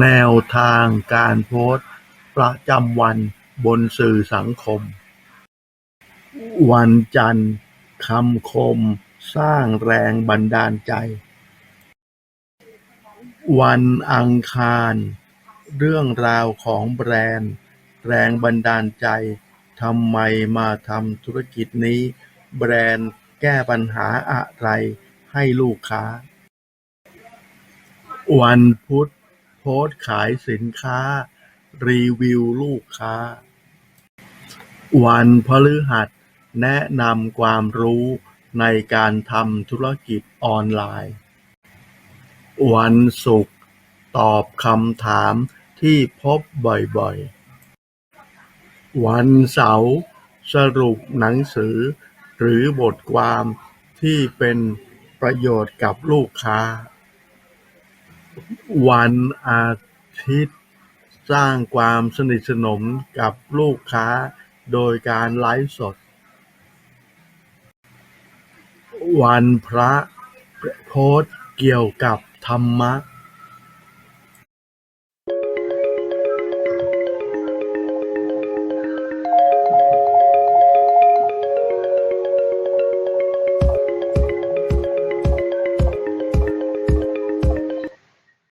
แนวทางการโพสต์ประจำวันบนสื่อสังคม วันจันทร์ คำคมสร้างแรงบันดาลใจ วันอังคาร เรื่องราวของแบรนด์ แรงบันดาลใจทำไมมาทำธุรกิจนี้ แบรนด์แก้ปัญหาอะไรให้ลูกค้า วันพุธ โพสต์ขายสินค้า รีวิวลูกค้า วันพฤหัสแนะนำความรู้ในการทำธุรกิจออนไลน์ วันศุกร์ตอบคำถามที่พบบ่อยๆ วันเสาร์สรุปหนังสือหรือบทความที่เป็นประโยชน์กับลูกค้า วันอาทิตย์ สร้างความสนิทสนมกับลูกค้าโดยการไลฟ์สด วันพระ โพสต์เกี่ยวกับธรรมะ